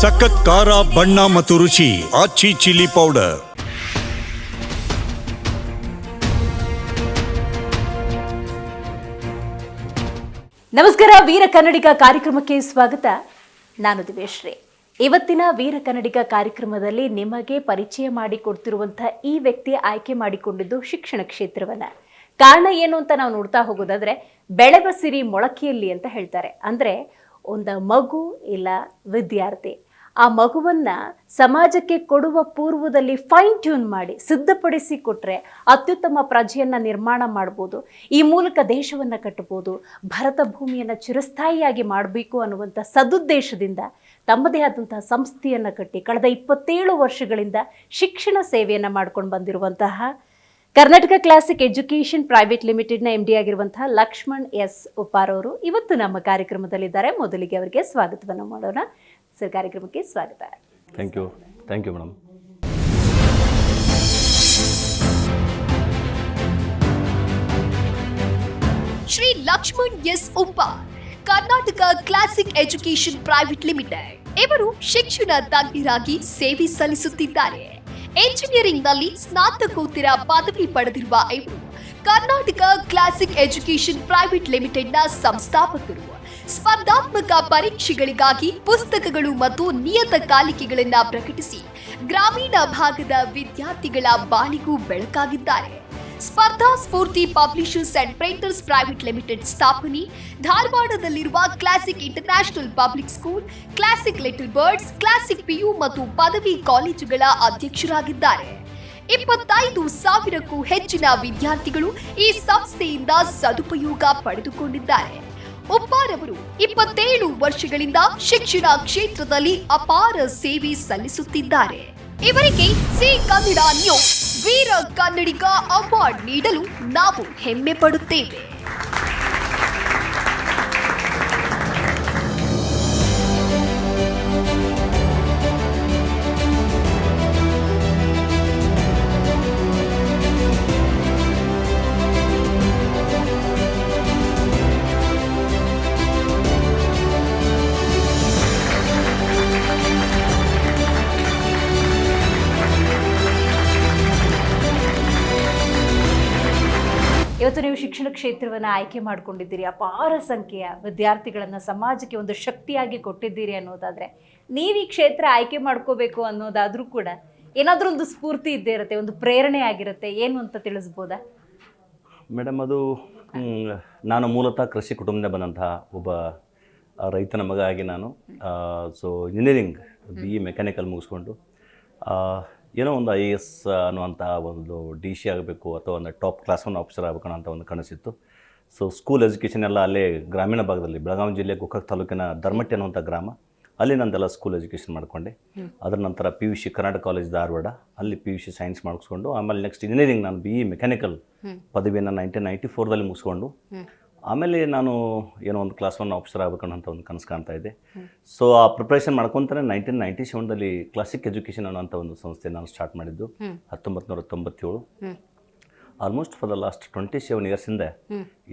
ಸಖತ್ ಖಾರ, ಬಣ್ಣ ಮತ್ತು ರುಚಿ ಆಚಿ ಚಿಲ್ಲಿ ಪೌಡರ್. ನಮಸ್ಕಾರ, ವೀರ ಕನ್ನಡಿಗ ಕಾರ್ಯಕ್ರಮಕ್ಕೆ ಸ್ವಾಗತ. ನಾನು ದಿವೇಶ್ರೀ ಇವತ್ತಿನ ವೀರ ಕನ್ನಡಿಗ ಕಾರ್ಯಕ್ರಮದಲ್ಲಿ ನಿಮಗೆ ಪರಿಚಯ ಮಾಡಿಕೊಡ್ತಿರುವಂತಹ ಈ ವ್ಯಕ್ತಿ ಆಯ್ಕೆ ಮಾಡಿಕೊಂಡಿದ್ದು ಶಿಕ್ಷಣ ಕ್ಷೇತ್ರವನ್ನ. ಕಾರಣ ಏನು ಅಂತ ನಾವು ನೋಡ್ತಾ ಹೋಗೋದಾದ್ರೆ ಬೆಳೆವ ಸಿರಿ ಮೊಳಕೆಯಲ್ಲಿ ಅಂತ ಹೇಳ್ತಾರೆ. ಅಂದ್ರೆ, ಒಂದು ಮಗು ಇಲ್ಲ ವಿದ್ಯಾರ್ಥಿ. ಆ ಮಗುವನ್ನ ಸಮಾಜಕ್ಕೆ ಕೊಡುವ ಪೂರ್ವದಲ್ಲಿ ಫೈನ್ ಟ್ಯೂನ್ ಮಾಡಿ, ಸಿದ್ಧಪಡಿಸಿ ಕೊಟ್ರೆ ಅತ್ಯುತ್ತಮ ಪ್ರಜೆಯನ್ನ ನಿರ್ಮಾಣ ಮಾಡ್ಬೋದು, ಈ ಮೂಲಕ ದೇಶವನ್ನ ಕಟ್ಟಬಹುದು ಭರತ ಭೂಮಿಯನ್ನ ಚಿರಸ್ಥಾಯಿಯಾಗಿ ಮಾಡಬೇಕು ಅನ್ನುವಂಥ ಸದುದ್ದೇಶದಿಂದ ತಮ್ಮದೇ ಆದಂತಹ ಸಂಸ್ಥೆಯನ್ನು ಕಟ್ಟಿ ಕಳೆದ ಇಪ್ಪತ್ತೇಳು ವರ್ಷಗಳಿಂದ ಶಿಕ್ಷಣ ಸೇವೆಯನ್ನ ಮಾಡ್ಕೊಂಡು ಬಂದಿರುವಂತಹ ಕರ್ನಾಟಕ ಕ್ಲಾಸಿಕ್ ಎಜುಕೇಷನ್ ಪ್ರೈವೇಟ್ ಲಿಮಿಟೆಡ್ನ ಎಂ ಡಿ ಆಗಿರುವಂತಹ ಲಕ್ಷ್ಮಣ್ ಎಸ್ ಉಪಾರ್ ಅವರು ಇವತ್ತು ನಮ್ಮ ಕಾರ್ಯಕ್ರಮದಲ್ಲಿದ್ದಾರೆ. ಮೊದಲಿಗೆ ಅವರಿಗೆ ಸ್ವಾಗತವನ್ನು ಮಾಡೋಣ. ಸರ್ ಕಾರ್ಯಕ್ರಮಕ್ಕೆ ಸ್ವಾಗತ. Thank you thank you madam Shri Lakshman S Umpa Karnataka classic education private limited. ಇವರು ಶಿಕ್ಷಣ ತಜ್ಞರಾಗಿ ಸೇವೆ ಸಲ್ಲಿಸುತ್ತಿದ್ದಾರೆ. ಎಂಜಿನಿಯರಿಂಗ್ನಲ್ಲಿ ಸ್ನಾತಕೋತ್ತರ ಪದವಿ ಪಡೆದಿರುವ ಇವರು ಕರ್ನಾಟಕ ಕ್ಲಾಸಿಕ್ ಎಜುಕೇಶನ್ ಪ್ರೈವೇಟ್ ಲಿಮಿಟೆಡ್ನ ಸಂಸ್ಥಾಪಕರು. ಸ್ಪರ್ಧಾತ್ಮಕ ಪರೀಕ್ಷೆಗಳಿಗಾಗಿ ಪುಸ್ತಕಗಳು ಮತ್ತು ನಿಯತಕಾಲಿಕೆಗಳನ್ನ ಪ್ರಕಟಿಸಿ ಗ್ರಾಮೀಣ ಭಾಗದ ವಿದ್ಯಾರ್ಥಿಗಳ ಬಾಳಿಗೂ ಬೆಳಕಾಗಿದ್ದಾರೆ. Spardha Spoorthi publishers and printers private limited ಸ್ಥಾಪನೆ, ಧಾರವಾಡದಲ್ಲಿರುವ classic international public school, classic little birds, classic PU ಮತ್ತು ಪದವಿ ಕಾಲೇಜುಗಳ ಅಧ್ಯಕ್ಷರಾಗಿದ್ದಾರೆ. ಇಪ್ಪತ್ತೈದು ಸಾವಿರಕ್ಕೂ ಹೆಚ್ಚಿನ ವಿದ್ಯಾರ್ಥಿಗಳು ಈ ಸಂಸ್ಥೆಯಿಂದ ಸದುಪಯೋಗ ಪಡೆದುಕೊಂಡಿದ್ದಾರೆ. ಅವರು ಇಪ್ಪತ್ತೇಳು ವರ್ಷಗಳಿಂದ ಶಿಕ್ಷಣ ಕ್ಷೇತ್ರದಲ್ಲಿ ಅಪಾರ ಸೇವೆ ಸಲ್ಲಿಸುತ್ತಿದ್ದಾರೆ. ಇವರಿಗೆ C Kannada news, Veera Kannadiga award ನೀಡಲು ನಾವು ಹೆಮ್ಮೆ ಪಡುತ್ತೇವೆ. ಇವತ್ತು ನೀವು ಶಿಕ್ಷಣ ಕ್ಷೇತ್ರವನ್ನು ಆಯ್ಕೆ ಮಾಡ್ಕೊಂಡಿದ್ದೀರಿ ಅಪಾರ ಸಂಖ್ಯೆಯ ವಿದ್ಯಾರ್ಥಿಗಳನ್ನು ಸಮಾಜಕ್ಕೆ ಒಂದು ಶಕ್ತಿಯಾಗಿ ಕೊಟ್ಟಿದ್ದೀರಿ ಅನ್ನೋದಾದ್ರೆ ನೀವು ಈ ಕ್ಷೇತ್ರ ಆಯ್ಕೆ ಮಾಡ್ಕೋಬೇಕು ಅನ್ನೋದಾದ್ರೂ ಕೂಡ ಏನಾದ್ರೂ ಒಂದು ಸ್ಫೂರ್ತಿ ಇದ್ದೇ ಇರುತ್ತೆ ಒಂದು ಪ್ರೇರಣೆ ಆಗಿರುತ್ತೆ ಏನು ಅಂತ ತಿಳಿಸ್ಬೋದಾ? ಮೇಡಮ್ ಅದು ನಾನು ಮೂಲತಃ ಕೃಷಿ ಕುಟುಂಬದಿಂದ ಬಂದಂತಹ ಒಬ್ಬ ರೈತನ ಮಗ ಆಗಿ ನಾನು so engineering B E mechanical ಮುಗಿಸ್ಕೊಂಡು ಏನೋ ಒಂದು ಐ ಎ ಎಸ್ ಅನ್ನುವಂಥ ಒಂದು ಡಿ ಸಿ ಆಗಬೇಕು ಅಥವಾ ಒಂದು ಟಾಪ್ ಕ್ಲಾಸ್ ಒನ್ ಆಫೀಸರ್ ಆಗಬೇಕು ಅಂತ ಒಂದು ಕನಸಿತ್ತು. ಸೊ ಸ್ಕೂಲ್ ಎಜುಕೇಷನ್ ಎಲ್ಲ ಅಲ್ಲೇ ಗ್ರಾಮೀಣ ಭಾಗದಲ್ಲಿ ಬೆಳಗಾವಿ ಜಿಲ್ಲೆ ಗೋಕಾಕ್ ತಾಲೂಕಿನ ಧರ್ಮಟ್ಟಿ ಅನ್ನುವಂಥ ಗ್ರಾಮ ಅಲ್ಲಿ ನಂದೆಲ್ಲ ಸ್ಕೂಲ್ ಎಜುಕೇಷನ್ ಮಾಡಿಕೊಂಡೆ. ಅದರ ನಂತರ P U C Karnataka college Dharwad ಅಲ್ಲಿ ಪಿ ಯು ಸಿ ಸೈನ್ಸ್ ಮಾಡಿಸ್ಕೊಂಡು ಆಮೇಲೆ ನೆಕ್ಸ್ಟ್ ಇಂಜಿನಿಯರಿಂಗ್ ನಾನು ಬಿ ಇ ಮೆಕ್ಯಾನಿಕಲ್ ಪದವಿಯನ್ನು ನೈನ್ಟೀನ್ ನೈಂಟಿ ಫೋರ್ದಲ್ಲಿ ಮುಗಿಸ್ಕೊಂಡು ಆಮೇಲೆ ನಾನು ಏನೋ ಒಂದು ಕ್ಲಾಸ್ ಒನ್ ಆಫೀಸರ್ ಅಂತ ಒಂದು ಕನಸು ಕಾಣ್ತಾ ಇದ್ದೆ ಸೊ ಆ ಪ್ರಿಪ್ರೇಷನ್ ಮಾಡ್ಕೊತಾನೆ ನೈನ್ಟೀನ್ ನೈಂಟಿ ಸೆವೆನ್ದಲ್ಲಿ ಕ್ಲಾಸಿಕ್ ಎಜುಕೇಷನ್ ಅನ್ನೋಂಥ ಒಂದು ಸಂಸ್ಥೆ ನಾನು ಸ್ಟಾರ್ಟ್ ಮಾಡಿದ್ದು. ಹತ್ತೊಂಬತ್ತು ನೂರ ತೊಂಬತ್ತೇಳು almost for the last twenty seven ಇಯರ್ಸಿಂದ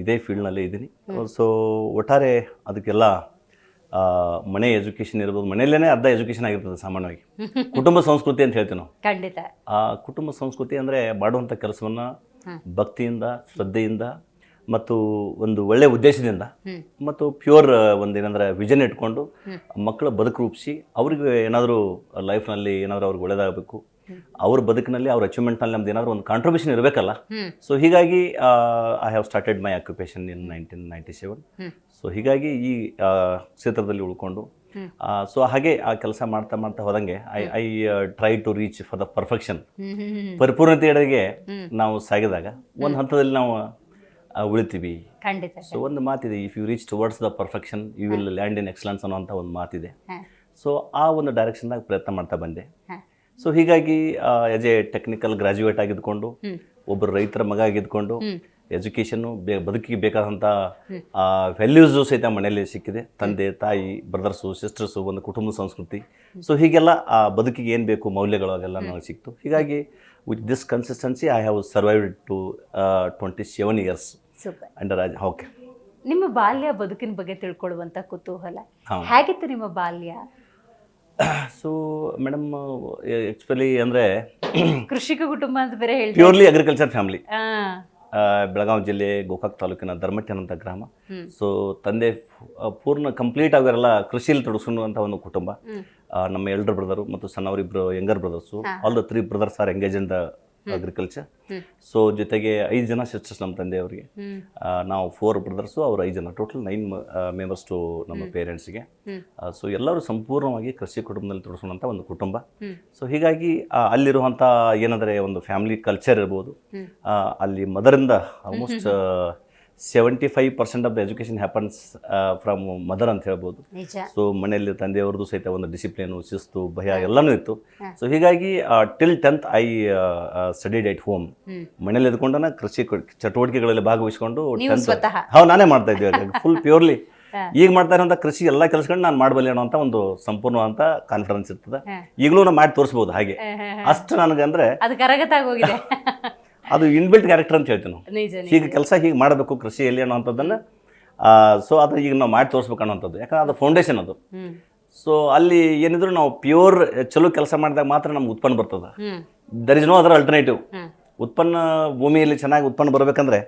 ಇದೇ ಫೀಲ್ಡ್ನಲ್ಲಿ ಇದ್ದೀನಿ. ಸೊ ಒಟ್ಟಾರೆ ಅದಕ್ಕೆಲ್ಲ ಮನೆ ಎಜುಕೇಷನ್ ಇರ್ಬೋದು ಮನೆಯಲ್ಲೇ ಅರ್ಧ ಎಜುಕೇಷನ್ ಆಗಿರ್ತದೆ ಸಾಮಾನ್ಯವಾಗಿ. ಕುಟುಂಬ ಸಂಸ್ಕೃತಿ ಅಂತ ಹೇಳ್ತೀವಿ ನಾವು. ಖಂಡಿತ. ಆ ಕುಟುಂಬ ಸಂಸ್ಕೃತಿ ಅಂದರೆ ಮಾಡುವಂಥ ಕೆಲಸವನ್ನು ಭಕ್ತಿಯಿಂದ ಶ್ರದ್ಧೆಯಿಂದ ಮತ್ತು ಒಂದು ಒಳ್ಳೆಯ ಉದ್ದೇಶದಿಂದ ಮತ್ತು ಪ್ಯೂರ್ ಒಂದು ಏನಂದ್ರೆ ವಿಷನ್ ಇಟ್ಕೊಂಡು ಮಕ್ಕಳ ಬದುಕು ರೂಪಿಸಿ ಅವ್ರಿಗೆ ಏನಾದರೂ ಲೈಫ್ನಲ್ಲಿ ಏನಾದರೂ ಅವ್ರಿಗೆ ಒಳ್ಳೇದಾಗಬೇಕು. ಅವ್ರ ಬದುಕಿನಲ್ಲಿ ಅವ್ರ ಅಚೀವ್ಮೆಂಟ್ನಲ್ಲಿ ನಮ್ದು ಏನಾದರೂ ಒಂದು ಕಾಂಟ್ರಿಬ್ಯೂಷನ್ ಇರಬೇಕಲ್ಲ. ಸೊ ಹೀಗಾಗಿ I have started my occupation in nineteen ninety seven so ಹೀಗಾಗಿ ಈ ಕ್ಷೇತ್ರದಲ್ಲಿ ಉಳ್ಕೊಂಡು ಸೊ ಹಾಗೆ ಆ ಕೆಲಸ ಮಾಡ್ತಾ ಮಾಡ್ತಾ ಹೋದಂಗೆ I I try to reach for the perfection ಪರಿಪೂರ್ಣತೆಯೆಡೆಗೆ ನಾವು ಸಾಗಿದಾಗ ಒಂದು ಹಂತದಲ್ಲಿ ನಾವು ಉಳಿತೀವಿ. ಖಂಡಿತ ಸೊ ಒಂದು ಮಾತಿದೆ if you reach towards the perfection you will land in excellence ಅನ್ನೋಂಥ ಒಂದು ಮಾತಿದೆ. ಸೊ ಆ ಒಂದು ಡೈರೆಕ್ಷನ್ದಾಗ ಪ್ರಯತ್ನ ಮಾಡ್ತಾ ಬಂದೆ. ಸೊ ಹೀಗಾಗಿ ಎಸ್ ಎ ಟೆಕ್ನಿಕಲ್ ಗ್ರಾಜ್ಯುಯೇಟ್ ಆಗಿದ್ಕೊಂಡು ಒಬ್ಬರು ರೈತರ ಮಗ ಆಗಿದ್ಕೊಂಡು ಎಜುಕೇಷನ್ನು ಬೇ ಬದುಕಿಗೆ ಬೇಕಾದಂಥ ವ್ಯಾಲ್ಯೂಸು ಸಹಿತ ಮನೆಯಲ್ಲಿ ಸಿಕ್ಕಿದೆ. ತಂದೆ ತಾಯಿ ಬ್ರದರ್ಸು ಸಿಸ್ಟರ್ಸು ಒಂದು ಕುಟುಂಬ ಸಂಸ್ಕೃತಿ. ಸೊ ಹೀಗೆಲ್ಲ ಆ ಬದುಕಿಗೆ ಏನು ಬೇಕು ಮೌಲ್ಯಗಳು ಅದೆಲ್ಲ ನನಗೆ ಸಿಕ್ತು. ಹೀಗಾಗಿ with this consistency I have survived to twenty seven years super under Raj okay ನಿಮ್ಮ ಬಾಲ್ಯ ಬದುಕಿನ ಬಗ್ಗೆ ತಿಳ್ಕೊಳ್ಳುವಂತ ಕುತೂಹಲ. ಹೇಗಿತ್ತು ನಿಮ್ಮ ಬಾಲ್ಯ? ಸೊ ಮೇಡಮ್ ಆ್ಯಕ್ಚುಲಿ ಅಂದರೆ ಕೃಷಿಕ ಕುಟುಂಬ ಅಂತ ಬೇರೆ ಹೇಳಿ ಪ್ಯೂರ್ಲಿ ಅಗ್ರಿಕಲ್ಚರ್ ಫ್ಯಾಮಿಲಿ ಆ, ಬೆಳಗಾವಿ ಜಿಲ್ಲೆ ಗೋಕಾಕ್ ತಾಲೂಕಿನ ಧರ್ಮಟ್ಟೆನ್ ಅಂತ ಗ್ರಾಮ ಸೊ ತಂದೆ ಪೂರ್ಣ ಕಂಪ್ಲೀಟ್ ಆಗಿರಲ್ಲ ಕೃಷಿಯಲ್ಲಿ ತೊಡಗಿಸುವಂಥ ಒಂದು ಕುಟುಂಬ. ನಮ್ಮ ಎಲ್ಡರ್ ಬ್ರದರು ಮತ್ತು ಸಣ್ಣವರಿಬ್ಬರು younger brothers all the three brothers are engage in the agriculture so ಜೊತೆಗೆ ಐದು ಜನ ಸಿಸ್ಟರ್ಸ್ ನಮ್ಮ ತಂದೆಯವರಿಗೆ. ನಾವು ಫೋರ್ ಬ್ರದರ್ಸು ಅವ್ರು ಐದು ಜನ. ಟೋಟಲ್ ನೈನ್ ಮೆಂಬರ್ಸ್ ಟು ನಮ್ಮ ಪೇರೆಂಟ್ಸ್ಗೆ ಸೊ ಎಲ್ಲರೂ ಸಂಪೂರ್ಣವಾಗಿ ಕೃಷಿ ಕುಟುಂಬದಲ್ಲಿ ತೊಡಗಿಸುವಂಥ ಒಂದು ಕುಟುಂಬ. ಸೊ ಹೀಗಾಗಿ ಅಲ್ಲಿರುವಂತಹ ಅಲ್ಲಿರುವಂಥ ಏನಾದರೆ ಒಂದು ಫ್ಯಾಮಿಲಿ ಕಲ್ಚರ್ ಇರ್ಬೋದು. ಅಲ್ಲಿ ಮದರಿಂದ almost seventy five percent of the education happens from mother ಅಂತ ಹೇಳ್ಬೋದು. ಸೊ ಮನೆಯಲ್ಲಿ ತಂದೆಯವ್ರದ್ದು ಸಹಿತ ಒಂದು ಡಿಸಿಪ್ಲಿನು ಶಿಸ್ತು ಭಯ ಎಲ್ಲನೂ ಇತ್ತು. ಸೊ ಹೀಗಾಗಿ till tenth I studied at home. ಮನೇಲಿ ಇದ್ಕೊಂಡನ ಕೃಷಿ ಚಟುವಟಿಕೆಗಳಲ್ಲಿ ಭಾಗವಹಿಸ್ಕೊಂಡು ಹೌದು ನಾನೇ ಮಾಡ್ತಾ ಇದ್ದೆ ಫುಲ್ ಪ್ಯೂರ್ಲಿ ಈಗ ಮಾಡ್ತಾ ಇರೋಂಥ ಕೃಷಿ ಎಲ್ಲ ಕೆಲಸಗಳನ್ನ ನಾನು ಮಾಡಬಲ್ಲೆ ಅನ್ನೋ ಅಂತ ಒಂದು ಸಂಪೂರ್ಣವಾದಂಥ ಕಾನ್ಫಿಡೆನ್ಸ್ ಇರ್ತದೆ. ಈಗಲೂ ನಾನು ಮಾಡಿ ತೋರಿಸ್ಬೋದು ಹಾಗೆ. ಅಷ್ಟು ನನಗೆ ಅಂದರೆ ಅದು ಇನ್ಬಿಲ್ಟ್ ಕ್ಯಾರೆಕ್ಟರ್ ಅಂತ ಹೇಳ್ತೀವಿ ನಾವು. ನಿಜ ನಿಜ. ಹೀಗೆ ಕೆಲಸ ಹೀಗೆ ಮಾಡಬೇಕು ಕೃಷಿಯಲ್ಲಿ ಅನ್ನೋಂಥದ್ದನ್ನು ಸೊ ಅದು ಈಗ ನಾವು ಮಾಡಿ ತೋರಿಸ್ಬೇಕು ಅನ್ನೋಂಥದ್ದು ಯಾಕಂದ್ರೆ ಅದು ಫೌಂಡೇಶನ್ ಅದು. ಹ್ಮ್. ಸೊ ಅಲ್ಲಿ ಏನಿದ್ರು ನಾವು ಪ್ಯೂರ್ ಚಲೋ ಕೆಲಸ ಮಾಡಿದಾಗ ಮಾತ್ರ ನಮ್ಗೆ ಉತ್ಪನ್ನ ಬರ್ತದೆ. ಹ್ಮ್. There is no other alternative hmm. ಉತ್ಪನ್ನ ಭೂಮಿಯಲ್ಲಿ ಚೆನ್ನಾಗಿ ಉತ್ಪನ್ನ ಬರಬೇಕಂದ್ರೆ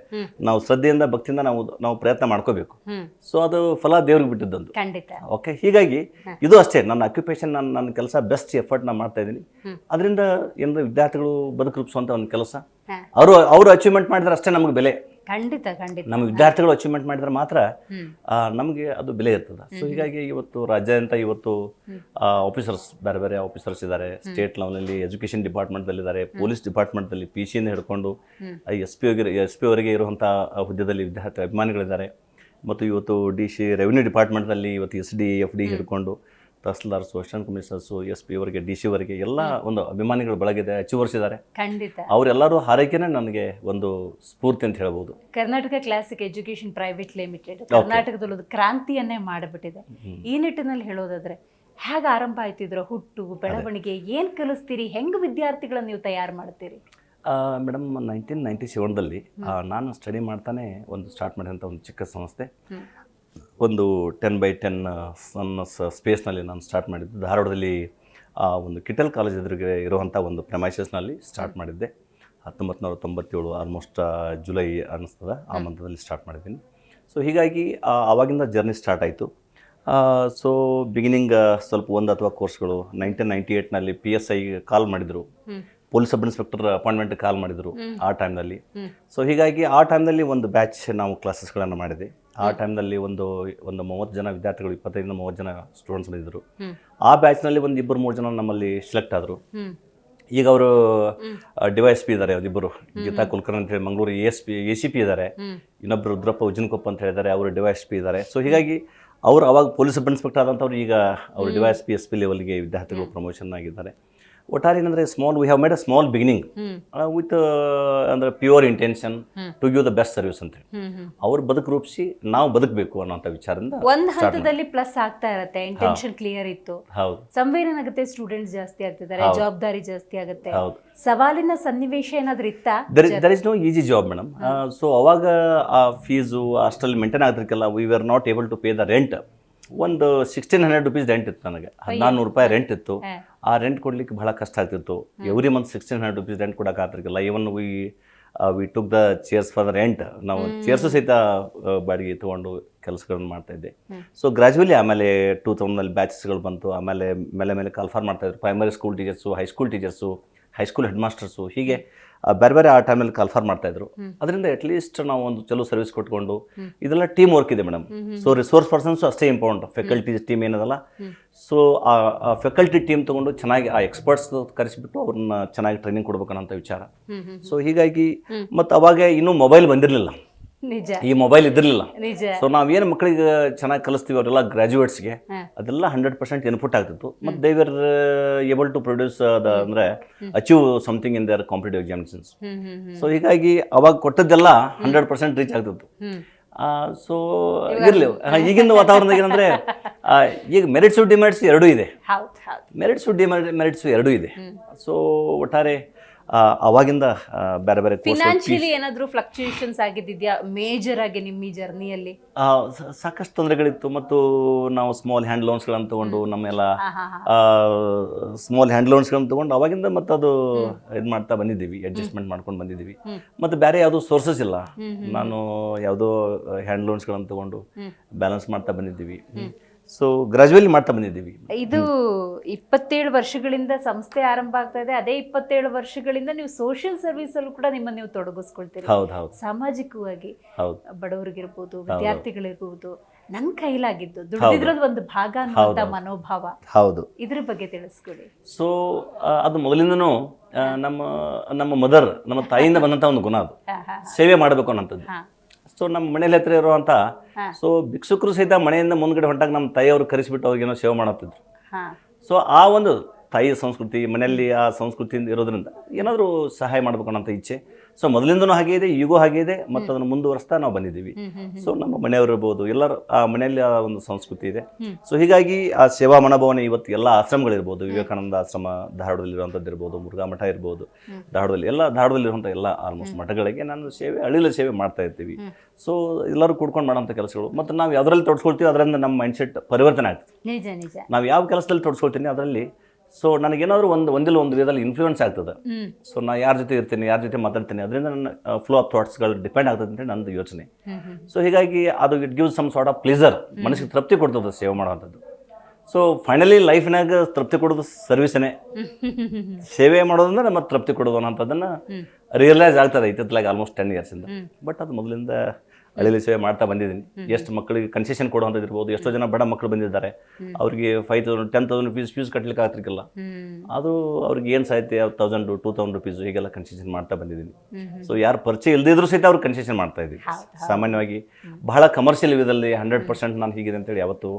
ನಾವು ಶ್ರದ್ಧೆಯಿಂದ ಭಕ್ತಿಯಿಂದ ನಾವು ನಾವು ಪ್ರಯತ್ನ ಮಾಡ್ಕೋಬೇಕು. ಸೊ ಅದು ಫಲ ದೇವ್ರಿಗೆ ಬಿಟ್ಟಿದ್ದಂದು ಓಕೆ ಹೀಗಾಗಿ ಇದು ಅಷ್ಟೇ ನನ್ನ ಅಕ್ಯುಪೇಷನ್ ನಾನು ನನ್ನ ಕೆಲಸ ಬೆಸ್ಟ್ ಎಫರ್ಟ್ ನಾನು ಮಾಡ್ತಾ ಇದ್ದೀನಿ. ಅದರಿಂದ ಏನಂದ್ರೆ ವಿದ್ಯಾರ್ಥಿಗಳು ಬದುಕು ರೂಪಿಸುವಂಥ ಒಂದು ಕೆಲಸ. ಅವರು ಅವರು ಅಚೀವ್ಮೆಂಟ್ ಮಾಡಿದ್ರೆ ಅಷ್ಟೇ ನಮಗೆ ಬೆಲೆ. ಖಂಡಿತ ಖಂಡಿತ. ನಮ್ಮ ವಿದ್ಯಾರ್ಥಿಗಳು ಅಚೀವ್ಮೆಂಟ್ ಮಾಡಿದ್ರೆ ಮಾತ್ರ ನಮಗೆ ಅದು ಬೆಲೆ ಇರ್ತದೆ. ಸೊ ಹೀಗಾಗಿ ಇವತ್ತು ರಾಜ್ಯಾದ್ಯಂತ ಇವತ್ತು ಆಫೀಸರ್ಸ್ ಬೇರೆ ಬೇರೆ ಆಫೀಸರ್ಸ್ ಇದ್ದಾರೆ. ಸ್ಟೇಟ್ ಲೆವೆಲಲ್ಲಿ ಎಜುಕೇಷನ್ ಡಿಪಾರ್ಟ್ಮೆಂಟ್ದಲ್ಲಿದ್ದಾರೆ ಪೊಲೀಸ್ ಡಿಪಾರ್ಟ್ಮೆಂಟ್ದಲ್ಲಿ ಪಿ ಸಿಯಿಂದ ಹಿಡ್ಕೊಂಡು ಎಸ್ ಪಿ ಎಸ್ ಪಿ ಅವರಿಗೆ ಇರುವಂಥ ಹುದ್ದೆದಲ್ಲಿ ವಿದ್ಯಾರ್ಥಿ ಅಭಿಮಾನಿಗಳಿದ್ದಾರೆ. ಮತ್ತು ಇವತ್ತು ಡಿ ಸಿ ರೆವಿನ್ಯೂ ಡಿಪಾರ್ಟ್ಮೆಂಟ್ದಲ್ಲಿ ಇವತ್ತು ಎಸ್ ಡಿ ಎಫ್ ಡಿ ಹಿಡ್ಕೊಂಡು ತಹಸೀಲ್ದಾರ್ಸು ಅಸಿಸ್ಟೆಂಟ್ ಕಮಿಷನರ್ಸು ಎಸ್ ಪಿ ಅವರಿಗೆ ಡಿ ಸಿ ಅವರಿಗೆ ಎಲ್ಲ ಒಂದು ಅಭಿಮಾನಿಗಳು ಬಳಗಿದೆ ಅಚೀವರ್ಸ್ ಇದ್ದಾರೆ ಖಂಡಿತ. ಅವರೆಲ್ಲರೂ ಹಾರೈಕೆನೇ ನನಗೆ ಒಂದು ಸ್ಫೂರ್ತಿ ಅಂತ ಹೇಳ್ಬೋದು. Karnataka classic education private limited ಕರ್ನಾಟಕದಲ್ಲಿ ಒಂದು ಕ್ರಾಂತಿಯನ್ನೇ ಮಾಡಿಬಿಟ್ಟಿದೆ. ಈ ನಿಟ್ಟಿನಲ್ಲಿ ಹೇಳೋದಾದ್ರೆ ಹೇಗೆ ಆರಂಭ ಆಯ್ತಿದ್ರು ಹುಟ್ಟು ಬೆಳವಣಿಗೆ ಏನ್ ಕಲಿಸ್ತೀರಿ ಹೆಂಗ್ ವಿದ್ಯಾರ್ಥಿಗಳನ್ನ ನೀವು ತಯಾರು ಮಾಡ್ತೀರಿ? ಮೇಡಮ್ ನೈನ್ಟೀನ್ ನೈಂಟಿ ಸೆವೆನ್ದಲ್ಲಿ ನಾನು ಸ್ಟಡಿ ಮಾಡ್ತಾನೆ ಒಂದು ಸ್ಟಾರ್ಟ್ ಮಾಡಿದಂಥ ಒಂದು ಚಿಕ್ಕ ಸಂಸ್ಥೆ. ಒಂದು ಟೆನ್ ಬೈ ಟೆನ್ ನನ್ನ ಸ್ಪೇಸ್ನಲ್ಲಿ ನಾನು ಸ್ಟಾರ್ಟ್ ಮಾಡಿದ್ದು. ಧಾರವಾಡದಲ್ಲಿ ಆ, ಒಂದು ಕಿಟಲ್ ಕಾಲೇಜ್ ಎದುರಿಗೆ ಇರುವಂಥ ಒಂದು ಪ್ರಮೈಸಸ್ನಲ್ಲಿ ಸ್ಟಾರ್ಟ್ ಮಾಡಿದ್ದೆ. ಹತ್ತೊಂಬತ್ತು ನೂರ ತೊಂಬತ್ತೇಳು ಆಲ್ಮೋಸ್ಟ್ ಜುಲೈ ಅನ್ನಿಸ್ತದೆ ಆ ಮಂತ್ರದಲ್ಲಿ ಸ್ಟಾರ್ಟ್ ಮಾಡಿದ್ದೀನಿ. ಸೊ ಹೀಗಾಗಿ ಆವಾಗಿಂದ ಜರ್ನಿ ಸ್ಟಾರ್ಟ್ ಆಯಿತು. ಸೊ ಬಿಗಿನಿಂಗ್ ಸ್ವಲ್ಪ ಒಂದು ಅಥವಾ ಕೋರ್ಸ್ಗಳು ನೈನ್ಟೀನ್ ನೈಂಟಿ ಏಯ್ಟ್ನಲ್ಲಿ ಪಿ ಎಸ್ ಐ ಕಾಲ್ ಮಾಡಿದರು. Police sub inspector appointment call ಮಾಡಿದರು ಆ ಟೈಮ್ನಲ್ಲಿ ಸೊ ಹೀಗಾಗಿ ಆ ಟೈಮ್ನಲ್ಲಿ ಒಂದು ಬ್ಯಾಚ್ ನಾವು ಕ್ಲಾಸಸ್ಗಳನ್ನು ಮಾಡಿದೆ ಆ ಟೈಮ್ನಲ್ಲಿ ಒಂದು ಒಂದು ಮೂವತ್ತು ಜನ ವಿದ್ಯಾರ್ಥಿಗಳು ಇಪ್ಪತ್ತೈದರಿಂದ ಮೂವತ್ತು ಜನ ಸ್ಟೂಡೆಂಟ್ಸ್ ಇದ್ದರು ಆ ಬ್ಯಾಚ್ನಲ್ಲಿ ಒಂದು ಇಬ್ಬರು ಮೂರು ಜನ ನಮ್ಮಲ್ಲಿ ಸೆಲೆಕ್ಟ್ ಆದರು. ಈಗ ಅವರು ಡಿವೈಸ್ ಪಿ ಇದ್ದಾರೆ ಇಬ್ಬರು. ಗೀತಾ ಕುಲಕರ್ಣಿ ಅಂತ ಹೇಳಿ Mangaluru A S P A C P ಇದ್ದಾರೆ ಇನ್ನೊಬ್ಬರು ರುದ್ರಪ್ಪ ಉಜ್ಜಿನಕೊಪ್ಪ ಅಂತ ಹೇಳಿದ್ದಾರೆ ಅವರು ಡಿವೈಸ್ ಪಿ ಇದ್ದಾರೆ ಸೊ ಹೀಗಾಗಿ ಅವರು ಅವಾಗ ಪೊಲೀಸ್ ಸಬ್ ಇನ್ಸ್ಪೆಕ್ಟರ್ ಆದಂಥವ್ರು ಈಗ ಅವರು ಡಿವೈಸ್ ಪಿ ಎಸ್ ಪಿ ಲೆವೆಲ್ಗೆ ವಿದ್ಯಾರ್ಥಿಗಳು ಪ್ರಮೋಷನ್ ಆಗಿದ್ದಾರೆ. ಒಟ್ಟಾರೆ ಏನಂದ್ರೆ small we have made a small beginning with ಅಂದ್ರೆ pure intention to give the best service ಅಂತ ಹೇಳಿ. ಅವ್ರು ಬದುಕು ರೂಪಿಸಿ ನಾವು ಬದುಕಬೇಕು ಅನ್ನೋಂಥ ವಿಚಾರದಿಂದ ಒಂದು ಹಂತದಲ್ಲಿ ಪ್ಲಸ್ ಆಗ್ತಾ ಇರುತ್ತೆ ಇಂಟೆನ್ಷನ್ ಕ್ಲಿಯರ್ ಇತ್ತು. ಹೌದು. ಸಂವೇದನೆ ಏನಾಗುತ್ತೆ ಸ್ಟೂಡೆಂಟ್ಸ್ ಜಾಸ್ತಿ ಆಗ್ತಿದ್ದಾರೆ ಜವಾಬ್ದಾರಿ ಜಾಸ್ತಿ ಆಗುತ್ತೆ. ಹೌದು. ಸವಾಲಿನ ಸನ್ನಿವೇಶ ಏನಾದ್ರೂ ಇತ್ತಾ? There there is no easy job madam so ಅವಾಗ ಆ ಫೀಸು ಅಷ್ಟಲ್ಲಿ maintain ಆಗ್ತಿರ್ಕಲ್ಲ we are not able to pay the rent ಒಂದು ಸಿಕ್ಸ್ಟೀನ್ ಹಂಡ್ರೆಡ್ ರುಪೀಸ್ ರೆಂಟ್ ಇತ್ತು ನನಗೆ. ಹದಿನಾರು ರೂಪಾಯಿ ರೆಂಟ್ ಇತ್ತು. ಆ ರೆಂಟ್ ಕೊಡ್ಲಿಕ್ಕೆ ಬಹಳ ಕಷ್ಟ ಆಗ್ತಿತ್ತು. Every month sixteen hundred rupees rent ಕೊಡಕ್ಕೆ ಆಗ್ತಿರ್ಲಿಲ್ಲ. Even we we took the chairs for the rent ನಾವು ಚೇರ್ಸು ಸಹಿತ ಆ, ಬಾಡಿಗೆ ತೊಗೊಂಡು ಕೆಲಸಗಳನ್ನು ಮಾಡ್ತಾ ಇದ್ದೆ. ಸೊ ಗ್ರಾಜುವಲಿ ಆಮೇಲೆ ಟೂ ತೌಸಂಡಲ್ಲಿ ಬ್ಯಾಚಸ್ಗಳು ಬಂತು. ಆಮೇಲೆ ಮೇಲೆ ಮೇಲೆ ಕಲ್ಫಾರ್ ಮಾಡ್ತಾಯಿದ್ರು primary school teachers high school teachers high school head masters ಹೀಗೆ ಬೇರೆ ಬೇರೆ ಆ ಟೈಮಲ್ಲಿ ಕಲ್ಫರ್ ಮಾಡ್ತಾ ಇದ್ರು. ಅದರಿಂದ ಅಟ್ಲೀಸ್ಟ್ ನಾವು ಒಂದು ಚಲೋ ಸರ್ವಿಸ್ ಕೊಟ್ಕೊಂಡು ಇದೆಲ್ಲ ಟೀಮ್ ವರ್ಕ್ ಇದೆ ಮೇಡಮ್ ಸೊ ರಿಸೋರ್ಸ್ ಪರ್ಸನ್ಸು ಅಷ್ಟೇ ಇಂಪಾರ್ಟೆಂಟ್ ಫೆಕಲ್ಟೀಸ್ ಟೀಮ್ ಏನದಲ್ಲ. ಸೊ ಆ ಫೆಕಲ್ಟಿ ಟೀಮ್ ತೊಗೊಂಡು ಚೆನ್ನಾಗಿ ಆ ಎಕ್ಸ್ಪರ್ಟ್ಸ್ ಕರೆಸಿಬಿಟ್ಟು ಅವ್ರನ್ನ ಚೆನ್ನಾಗಿ ಟ್ರೈನಿಂಗ್ ಕೊಡ್ಬೇಕನ್ನೋಂಥ ವಿಚಾರ. ಸೊ ಹೀಗಾಗಿ ಮತ್ತು ಅವಾಗ ಇನ್ನೂ ಮೊಬೈಲ್ ಬಂದಿರಲಿಲ್ಲ. ನಿಜ. ಈ ಮೊಬೈಲ್ ಇದ್ದಿರಲಿಲ್ಲ. ನಿಜ. ಸೊ ನಾವೇನು ಮಕ್ಕಳಿಗೆ ಚೆನ್ನಾಗಿ ಕಲಿಸ್ತೀವಿ ಅವರೆಲ್ಲ ಗ್ರಾಜುಯೇಟ್ಸ್ಗೆ ಅದೆಲ್ಲ ಹಂಡ್ರೆಡ್ ಪರ್ಸೆಂಟ್ ಇನ್ಪುಟ್ ಆಗ್ತಿತ್ತು. ಮತ್ತು they were able to produce ಅದ ಅಂದರೆ achieve something in their competitive examinations so ಹೀಗಾಗಿ ಅವಾಗ ಕೊಟ್ಟದ್ದೆಲ್ಲ ಹಂಡ್ರೆಡ್ ಪರ್ಸೆಂಟ್ ರೀಚ್ ಆಗ್ತಿತ್ತು. ಸೊ ಇರಲಿ. ಈಗಿನ ವಾತಾವರಣದಾಗ ಏನಂದರೆ ಈಗ ಮೆರಿಟ್ಸು ಡಿಮೆರಿಟ್ಸ್ ಎರಡೂ ಇದೆ. ಮೆರಿಟ್ಸು ಡಿಮೆರಿಟ್ಸು ಮೆರಿಟ್ಸು ಎರಡೂ ಇದೆ. ಸೊ ಒಟ್ಟಾರೆ ಅವಾಗಿಂದ ಬೇರೆ ಬೇರೆ ಫಿನಾನ್ಷಿಯಲಿ ಏನಾದ್ರೂ ಫ್ಲಕ್ಚುಯೇಷನ್ಸ್ ಆಗಿದ್ದಿದ್ಯಾ? ಮೇಜರ್ ಆಗಿ ನಿಮ್ಮ ಈ ಜರ್ನಿಯಲ್ಲಿ ಸಾಕಷ್ಟು ತೊಂದರೆಗಳಿತ್ತು. ಮತ್ತು ನಾವು ಸ್ಮಾಲ್ ಹ್ಯಾಂಡ್ ಲೋನ್ಸ್ಗಳನ್ನು ತಗೊಂಡು ನಮ್ಮೆಲ್ಲ ಸ್ಮಾಲ್ ಹ್ಯಾಂಡ್ ಲೋನ್ಸ್ಗಳನ್ನು ತಗೊಂಡು ಅವಾಗಿಂದ ಮತ್ತೆ ಅದು ಇದು ಮಾಡ್ತಾ ಬಂದಿದ್ದೀವಿ. ಅಡ್ಜಸ್ಟ್ಮೆಂಟ್ ಮಾಡ್ಕೊಂಡು ಬಂದಿದ್ದೀವಿ. ಮತ್ತು ಬೇರೆ ಯಾವುದೋ ಸೋರ್ಸಸ್ ಇಲ್ಲ. ನಾನು ಯಾವುದೋ ಹ್ಯಾಂಡ್ ಲೋನ್ಸ್ಗಳನ್ನು ತಗೊಂಡು ಬ್ಯಾಲೆನ್ಸ್ ಮಾಡ್ತಾ ಬಂದಿದ್ದೀವಿ. ಸೊ ಗ್ರಾಜುವಲಿ ಮಾಡ್ತಾ ಬಂದಿದ್ದೀವಿ. ಇದು ಇಪ್ಪತ್ತೇಳು ವರ್ಷಗಳಿಂದ ಸಂಸ್ಥೆ ಆರಂಭ ಆಗ್ತಾ ಇದೆ. ಅದೇ ಇಪ್ಪತ್ತೇಳು ವರ್ಷಗಳಿಂದ ನೀವು ಸೋಷಿಯಲ್ ಸರ್ವಿಸ್ ಅಲ್ಲೂ ಕೂಡ ನಿಮ್ಮ ನೀವು ತೊಡಗಿಸ್ಕೊಳ್ತೀರಿ. ಸಾಮಾಜಿಕವಾಗಿ ಬಡವರಿಗಿರ್ಬೋದು ವಿದ್ಯಾರ್ಥಿಗಳಿರ್ಬೋದು ನನ್ನ ಕೈಲಾಗಿದ್ದು ದುಡ್ಡಿದ್ರದ್ದು ಒಂದು ಭಾಗ ಅನ್ನುವಂಥ ಮನೋಭಾವ. ಹೌದು. ಇದ್ರ ಬಗ್ಗೆ ತಿಳಿಸ್ಕೊಡಿ. ಸೊ ಅದು ಮೊದಲಿಂದನೂ ನಮ್ಮ ನಮ್ಮ ಮದರ್ ನಮ್ಮ ತಾಯಿಯಿಂದ ಬಂದಂಥ ಒಂದು ಗುಣ ಅದು. ಸೇವೆ ಮಾಡಬೇಕು ಅನ್ನೋಂಥದ್ದು ಸೊ ನಮ್ಮ ಮನೇಲಿ ಹತ್ರ ಇರುವಂಥ ಸೊ ಭಿಕ್ಷುಕರು ಸಹಿತ ಮನೆಯಿಂದ ಮುಂದ್ಗಡೆ ಹೊಂಟಾಗ ನಮ್ಮ ತಾಯಿಯವರು ಕರೆಸಿಬಿಟ್ಟು ಅವ್ರಿಗೇನೋ ಸೇವೆ ಮಾಡುತ್ತಿದ್ರು. ಸೊ ಆ ಒಂದು ತಾಯಿ ಸಂಸ್ಕೃತಿ ಮನೆಯಲ್ಲಿ ಆ ಸಂಸ್ಕೃತಿಯಿಂದ ಇರೋದ್ರಿಂದ ಏನಾದರೂ ಸಹಾಯ ಮಾಡಬೇಕು ಅನ್ನೋಂಥ ಇಚ್ಛೆ. ಸೊ ಮೊದಲಿಂದನೂ ಹಾಗೆ ಇದೆ ಈಗೂ ಹಾಗೆ ಇದೆ ಮತ್ತು ಅದನ್ನು ಮುಂದುವರಿಸ್ತಾ ನಾವು ಬಂದಿದ್ದೀವಿ. ಸೊ ನಮ್ಮ ಮನೆಯವರು ಇರ್ಬೋದು ಎಲ್ಲರ ಆ ಮನೆಯಲ್ಲಿ ಆ ಒಂದು ಸಂಸ್ಕೃತಿ ಇದೆ. ಸೊ ಹೀಗಾಗಿ ಆ ಸೇವಾ ಮನೋಭಾವನೆ ಇವತ್ತು ಎಲ್ಲ ಆಶ್ರಮಗಳಿರ್ಬೋದು ವಿವೇಕಾನಂದ ಆಶ್ರಮ ಧಾರವಾಡದಲ್ಲಿರುವಂಥದ್ದು ಇರ್ಬೋದು ಮುರುಘಾ ಮಠ ಇರ್ಬೋದು ಧಾರವಾಡದಲ್ಲಿ ಎಲ್ಲ ಧಾರವಾಡದಲ್ಲಿರುವಂಥ ಎಲ್ಲ ಆಲ್ಮೋಸ್ಟ್ ಮಠಗಳಿಗೆ ನಾನು ಸೇವೆ ಅಳಿಲ ಸೇವೆ ಮಾಡ್ತಾ ಇರ್ತೀವಿ. ಸೊ ಎಲ್ಲರೂ ಕೂಡ್ಕೊಂಡು ಮಾಡೋಂಥ ಕೆಲಸಗಳು ಮತ್ತು ನಾವು ಯಾವುದರಲ್ಲಿ ತೊಡಸ್ಕೊಳ್ತೀವಿ ಅದರಿಂದ ನಮ್ಮ ಮೈಂಡ್ಸೆಟ್ ಪರಿವರ್ತನೆ ಆಗ್ತದೆ. ನಾವು ಯಾವ ಕೆಲಸದಲ್ಲಿ ತೊಡಸ್ಕೊಳ್ತೀನಿ ಅದರಲ್ಲಿ ಸೊ ನನಗೇನಾದರೂ ಒಂದು ಒಂದಿಲ್ಲ ಒಂದು ವಿಧದಲ್ಲಿ ಇನ್ಫ್ಲೂಯೆನ್ಸ್ ಆಗ್ತದೆ. ಸೊ ನಾ ಯಾರ ಜೊತೆ ಇರ್ತೀನಿ ಯಾರ ಜೊತೆ ಮಾತಾಡ್ತೀನಿ ಅದರಿಂದ ನನ್ನ ಫ್ಲೋ ಆಫ್ ಥಾಟ್ಸ್ಗಳು ಡಿಪೆಂಡ್ ಆಗ್ತದೆ ಅಂತ ನಂದು ಯೋಚನೆ. ಸೊ ಹೀಗಾಗಿ ಅದು it gives some sort of pleasure ಮನಸ್ಸಿಗೆ ತೃಪ್ತಿ ಕೊಡ್ತದೆ ಸೇವೆ ಮಾಡೋವಂಥದ್ದು. ಸೊ ಫೈನಲಿ ಲೈಫ್ನಾಗ ತೃಪ್ತಿ ಕೊಡೋದು ಸರ್ವಿಸನೇ ಸೇವೆ ಮಾಡೋದಂದ್ರೆ ನಮ್ಮ ತೃಪ್ತಿ ಕೊಡೋದು ಅನ್ನೋಂಥದ್ದನ್ನು ರಿಯಲೈಸ್ ಆಗ್ತದೆ ಇತ್ತಿತ್ತಲಾಗ ಆಲ್ಮೋಸ್ಟ್ ಟೆನ್ ಇಯರ್ಸಿಂದ ಬಟ್ ಅದು ಮೊದಲಿಂದ ಹಳ್ಳಿಲಿ ಸೇವೆ ಮಾಡ್ತಾ ಬಂದಿದ್ದೀನಿ. ಎಷ್ಟು ಮಕ್ಕಳಿಗೆ ಕನ್ಸೆಷನ್ ಕೊಡುವಂಥದ್ದು ಇರ್ಬೋದು ಎಷ್ಟೋ ಜನ ಬಡ ಮಕ್ಕಳು ಬಂದಿದ್ದಾರೆ. ಅವರಿಗೆ five thousand ten thousand rupees fees ಕಟ್ಟಲಿಕ್ಕೆ ಆಗ್ತಿರ್ಕಿಲ್ಲ ಅದು ಅವ್ರಿಗೆ ಏನು ಸಾಹಿತ್ಯ ತೌಸಂಡ್ ಟೂ ತೌಸಂಡ್ ರುಪೀಸ್ ಹೀಗೆಲ್ಲ ಕನ್ಸೆಷನ್ ಮಾಡ್ತಾ ಬಂದಿದ್ದೀನಿ. ಸೊ ಯಾರು ಪರಿಚಯ ಇಲ್ಲದಿದ್ರೂ ಸಹಿತ ಅವ್ರು ಕನ್ಸೆಷನ್ ಮಾಡ್ತಾ ಇದ್ದೀವಿ. ಸಾಮಾನ್ಯವಾಗಿ ಬಹಳ ಕಮರ್ಷಿಯಲ್ ವಿಧದಲ್ಲಿ ಹಂಡ್ರೆಡ್ ಪರ್ಸೆಂಟ್ ನಾನು ಹೀಗಿದೆ ಅಂತೇಳಿ ಯಾವತ್ತೂ